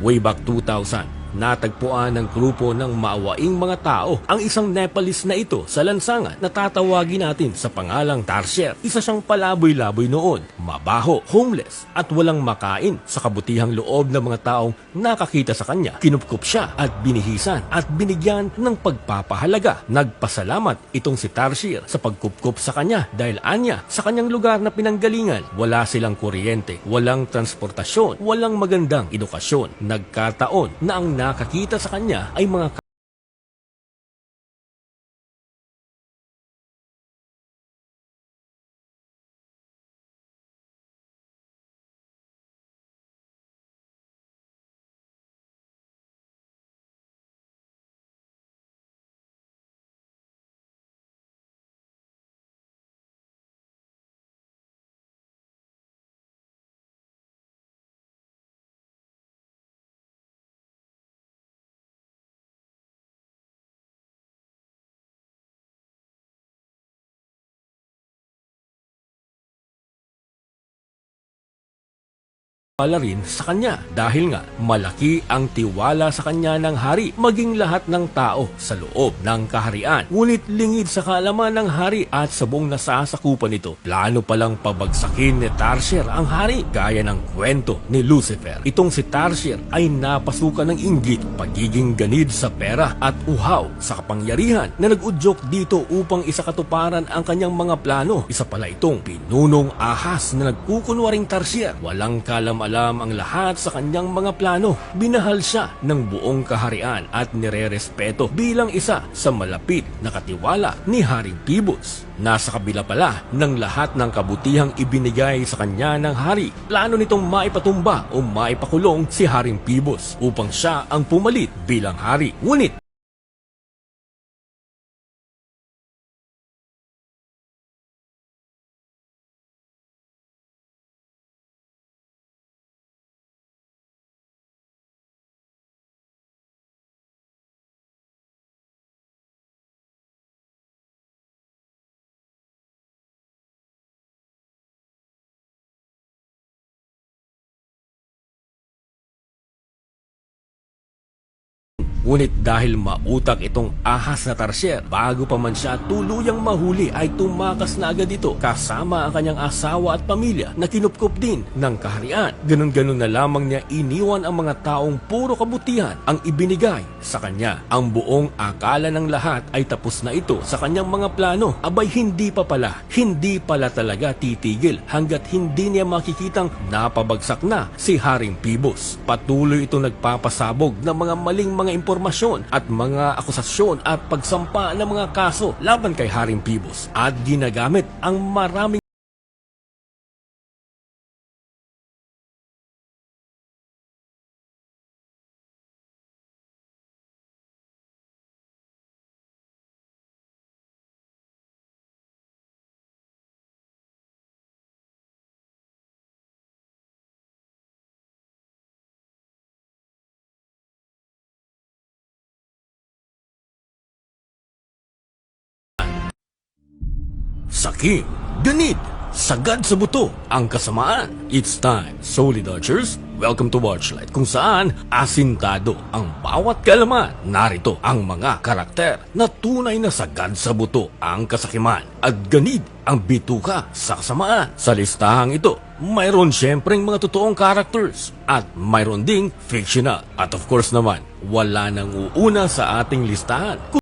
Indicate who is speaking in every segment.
Speaker 1: Way back 2000, natagpuan ng grupo ng maawaing mga tao ang isang Nepalese na ito sa lansangan na tatawagin natin sa pangalang Tarsier. Isa siyang palaboy-laboy noon, mabaho, homeless at walang makain sa kabutihang loob ng mga taong nakakita sa kanya. Kinupkup siya at binihisan at binigyan ng pagpapahalaga. Nagpasalamat itong si Tarsier sa pagkupkup sa kanya dahil anya sa kanyang lugar na pinanggalingan wala silang kuryente, walang transportasyon, walang magandang edukasyon. Nagkataon na ang nakakita sa kanya ay mga Wala rin sa kanya dahil nga malaki ang tiwala sa kanya ng hari maging lahat ng tao sa loob ng kaharian. Ngunit lingid sa kaalaman ng hari at sa buong nasasakupan nito, plano palang pabagsakin ni Tarsier ang hari gaya ng kwento ni Lucifer. Itong si Tarsier ay napasukan ng inggit, pagiging ganid sa pera at uhaw sa kapangyarihan na nag-udyok dito upang isakatuparan ang kanyang mga plano. Isa pala itong pinunong ahas na nagkukunwaring Tarsier. Walang kalam alam ang lahat sa kanyang mga plano. Binahal siya ng buong kaharian at nire-respeto bilang isa sa malapit na katiwala ni Haring Pibus. Nasa kabila pala ng lahat ng kabutihang ibinigay sa kanya ng hari. Plano nitong maipatumba o maipakulong si Haring Pibus upang siya ang pumalit bilang hari. Ngunit Ngunit dahil mautak itong ahas na tarsier, bago pa man siya tuluyang mahuli ay tumakas na agad ito kasama ang kanyang asawa at pamilya na kinupkup din ng kaharian. Ganon-ganon na lamang niya iniwan ang mga taong puro kabutihan ang ibinigay sa kanya. Ang buong akala ng lahat ay tapos na ito sa kanyang mga plano. Abay hindi pa pala, hindi pala talaga titigil hanggat hindi niya makikitang napabagsak na si Haring Pibos. Patuloy itong nagpapasabog ng mga maling mga impormasyon at mga akusasyon at pagsampa ng mga kaso laban kay Haring Pibos. At ginagamit ang maraming Sakim, ganid, sagad sa buto, ang kasamaan. It's time, Solid Archers, welcome to Watchlight, kung saan asintado ang bawat kalaman. Narito ang mga karakter na tunay na sagad sa buto ang kasakiman at ganid ang bituka sa kasamaan. Sa listahang ito, mayroon syempreng mga totoong characters at mayroon ding fictional. At of course naman, wala nang uuna sa ating listahan.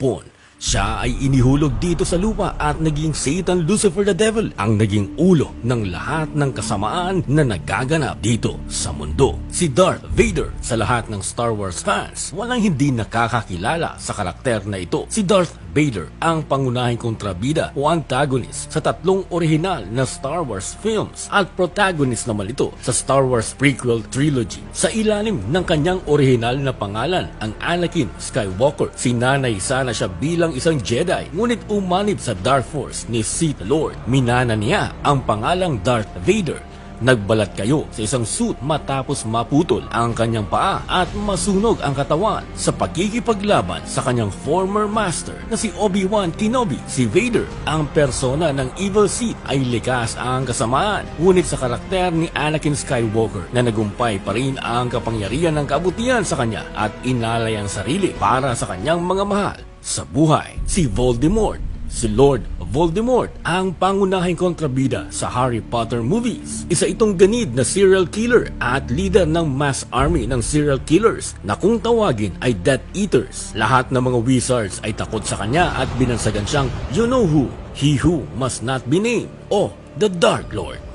Speaker 1: Hapon. Siya ay inihulog dito sa lupa at naging Satan Lucifer the Devil ang naging ulo ng lahat ng kasamaan na nagaganap dito sa mundo. Si Darth Vader sa lahat ng Star Wars fans, walang hindi nakakakilala sa karakter na ito. Si Darth Vader ang pangunahing kontrabida o antagonist sa tatlong orihinal na Star Wars films at protagonist naman ito sa Star Wars prequel trilogy. Sa ilalim ng kanyang orihinal na pangalan, ang Anakin Skywalker, sinanay sana siya bilang isang Jedi ngunit umanib sa Dark Force ni Sith Lord. Minana niya ang pangalang Darth Vader Nagbalat kayo sa isang suit matapos maputol ang kanyang paa at masunog ang katawan sa pagkikipaglaban sa kanyang former master na si Obi-Wan Kenobi. Si Vader, ang persona ng Evil Sith ay likas ang kasamaan. Ngunit sa karakter ni Anakin Skywalker na nagumpay pa rin ang kapangyarihan ng kabutihan sa kanya at inalay ang sarili para sa kanyang mga mahal sa buhay. Si Voldemort Si Lord Voldemort ang pangunahing kontrabida sa Harry Potter movies. Isa itong ganid na serial killer at leader ng mass army ng serial killers na kung tawagin ay Death Eaters. Lahat ng mga wizards ay takot sa kanya at binansagan siyang You know who, he who must not be named o the Dark Lord.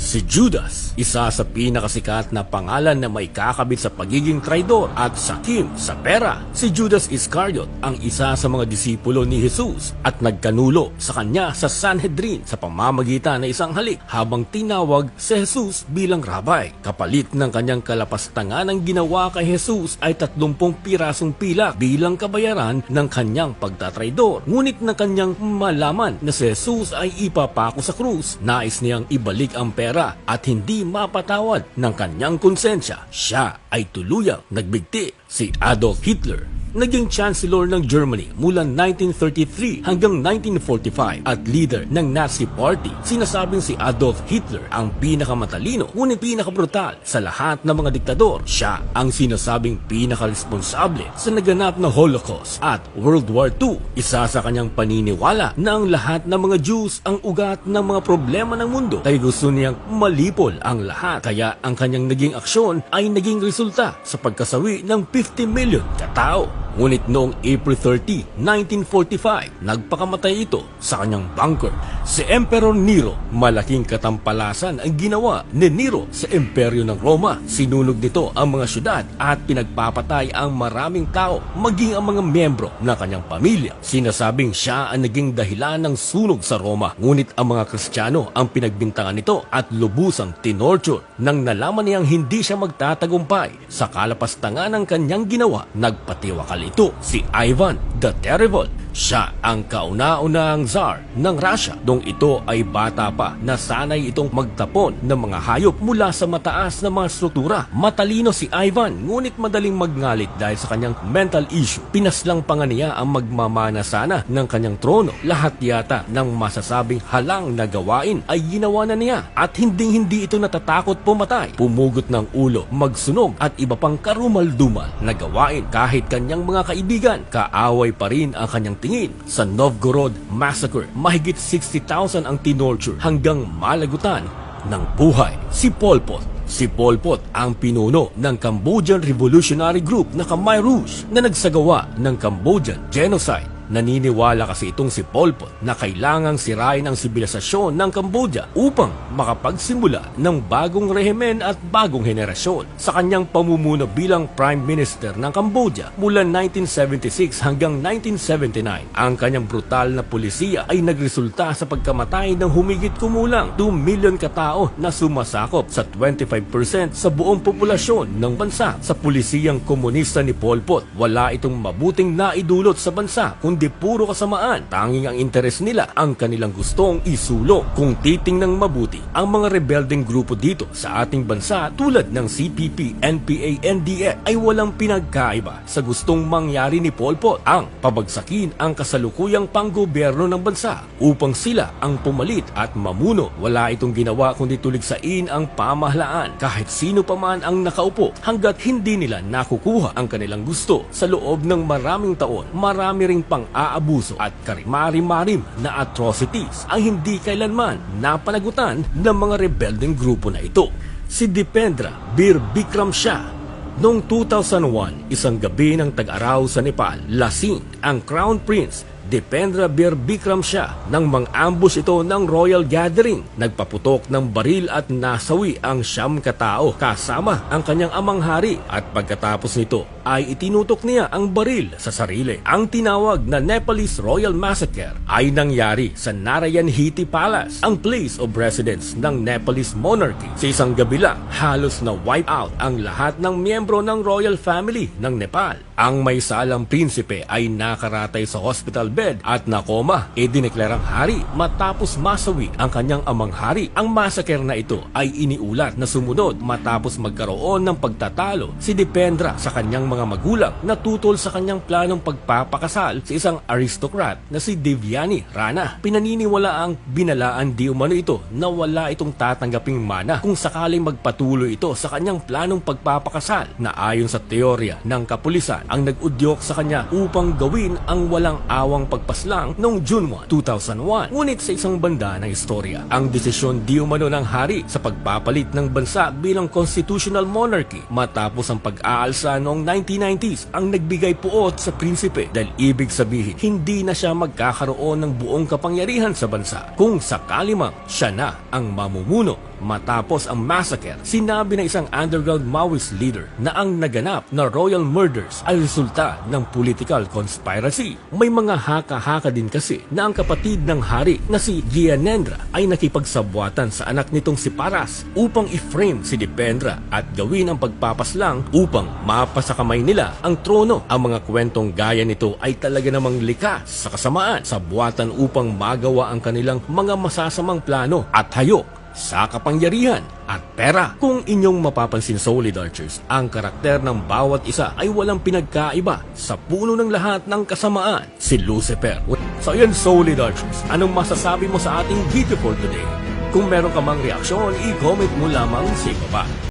Speaker 1: Si Judas, isa sa pinakasikat na pangalan na may kakabit sa pagiging traidor at sakim sa pera. Si Judas Iscariot ang isa sa mga disipulo ni Jesus at nagkanulo sa kanya sa Sanhedrin sa pamamagitan ng isang halik habang tinawag si Jesus bilang rabay. Kapalit ng kanyang kalapastangan ang ginawa kay Jesus ay 30 pirasong pilak bilang kabayaran ng kanyang pagtatraidor. Ngunit na kanyang malaman na si Jesus ay ipapako sa krus, nais niyang ibalik ang pera at hindi mapatawad ng kanyang konsensya. Siya ay tuluyang nagbigti si Adolf Hitler naging Chancellor ng Germany mula 1933 hanggang 1945 at leader ng Nazi Party. Sinasabing si Adolf Hitler ang pinakamatalino ngunit pinakabrutal sa lahat ng mga diktador. Siya ang sinasabing pinakaresponsable sa naganap na Holocaust at World War II. Isa sa kanyang paniniwala na ang lahat ng mga Jews ang ugat ng mga problema ng mundo kaya gusto niyang malipol ang lahat. Kaya ang kanyang naging aksyon ay naging resulta sa pagkasawi ng 50 million katao. Ngunit noong April 30, 1945, nagpakamatay ito sa kanyang bunker. Si Emperor Nero, malaking katampalasan ang ginawa ni Nero sa imperyo ng Roma. Sinunog nito ang mga syudad at pinagpapatay ang maraming tao, maging ang mga miyembro ng kanyang pamilya. Sinasabing siya ang naging dahilan ng sunog sa Roma. Ngunit ang mga Kristiyano ang pinagbintangan nito at lubusang tinorture nang nalaman niyang hindi siya magtatagumpay. Sa kalapastangan ng kanyang ginawa, nagpatiwakal ito si Ivan the Terrible. Siya ang kauna-unahang czar ng Russia nung ito ay bata pa na sanay itong magtapon ng mga hayop mula sa mataas na mga struktura. Matalino si Ivan ngunit madaling magngalit dahil sa kanyang mental issue. Pinaslang pa niya ang magmamana sana ng kanyang trono. Lahat yata ng masasabing halang na gawain ay ginawa na niya at hinding-hindi ito natatakot pumatay. Pumugot ng ulo, magsunog at iba pang karumal-dumal na gawain kahit kanyang mga kaibigan. Kaaway pa rin ang kanyang tingin sa Novgorod Massacre. Mahigit 60,000 ang tinorture hanggang malagutan ng buhay. Si Pol Pot Si Pol Pot ang pinuno ng Cambodian Revolutionary Group na Khmer Rouge na nagsagawa ng Cambodian Genocide. Naniniwala kasi itong si Pol Pot na kailangang sirain ang sibilisasyon ng Cambodia upang makapagsimula ng bagong rehimen at bagong henerasyon. Sa kanyang pamumuno bilang Prime Minister ng Cambodia mula 1976 hanggang 1979, ang kanyang brutal na pulisiya ay nagresulta sa pagkamatay ng humigit kumulang 2 million katao na sumasakop sa 25% sa buong populasyon ng bansa. Sa pulisiyang komunista ni Pol Pot, wala itong mabuting naidulot sa bansa kundi puro kasamaan. Tanging ang interes nila ang kanilang gustong isulong. Kung titingnang mabuti, ang mga rebelding grupo dito sa ating bansa tulad ng CPP, NPA, NDF ay walang pinagkaiba sa gustong mangyari ni Pol Pot ang pabagsakin ang kasalukuyang panggobyerno ng bansa upang sila ang pumalit at mamuno. Wala itong ginawa kundi tuligsain ang pamahalaan kahit sino pa man ang nakaupo hanggat hindi nila nakukuha ang kanilang gusto sa loob ng maraming taon. Marami ring pang-aabuso at karimari-marim na atrocities ang hindi kailanman napanagutan ng mga rebelding grupo na ito. Si Dipendra Bir Bikram Shah Noong 2001, isang gabi ng tag-araw sa Nepal, lasing ang Crown Prince Dipendra Bir Bikram siya nang mang-ambush ito ng royal gathering. Nagpaputok ng baril at nasawi ang siyam katao kasama ang kanyang amang hari at pagkatapos nito ay itinutok niya ang baril sa sarili. Ang tinawag na Nepalese Royal Massacre ay nangyari sa Narayan Hiti Palace, ang place of residence ng Nepalese monarchy. Sa isang gabi lang, halos na wipe out ang lahat ng miyembro ng royal family ng Nepal. Ang may salang prinsipe ay nakaratay sa hospital bed at nakoma e dineklarang hari matapos masawi ang kanyang amang hari. Ang massacre na ito ay iniulat na sumunod matapos magkaroon ng pagtatalo si Dipendra sa kanyang mga magulang na tutol sa kanyang planong pagpapakasal sa isang aristocrat na si Devyani Rana. Pinaniniwala ang binalaan di umano ito na wala itong tatanggaping mana kung sakaling magpatuloy ito sa kanyang planong pagpapakasal na ayon sa teorya ng kapulisan ang nag-udyok sa kanya upang gawin ang walang awang pagpaslang noong June 1, 2001. Ngunit sa isang banda ng istorya, ang desisyon di umano ng hari sa pagpapalit ng bansa bilang constitutional monarchy matapos ang pag-aalsa noong 1990s ang nagbigay puot sa prinsipe dahil ibig sabihin hindi na siya magkakaroon ng buong kapangyarihan sa bansa kung sakali mang siya na ang mamumuno Matapos ang massacre, sinabi ng isang underground Maoist leader na ang naganap na royal murders ay resulta ng political conspiracy. May mga haka-haka din kasi na ang kapatid ng hari na si Gyanendra ay nakipagsabwatan sa anak nitong si Paras upang i-frame si Dipendra at gawin ang pagpapaslang upang mapasa kamay nila ang trono. Ang mga kwentong gaya nito ay talaga namang likas sa kasamaan sa buwatan upang magawa ang kanilang mga masasamang plano at hayok sa kapangyarihan at pera. Kung inyong mapapansin Solid Archers, ang karakter ng bawat isa ay walang pinagkaiba sa puno ng lahat ng kasamaan, si Lucifer. So yan Solid Archers, anong masasabi mo sa ating video for today? Kung meron ka mang reaksyon, i-comment mo lamang sa ibaba.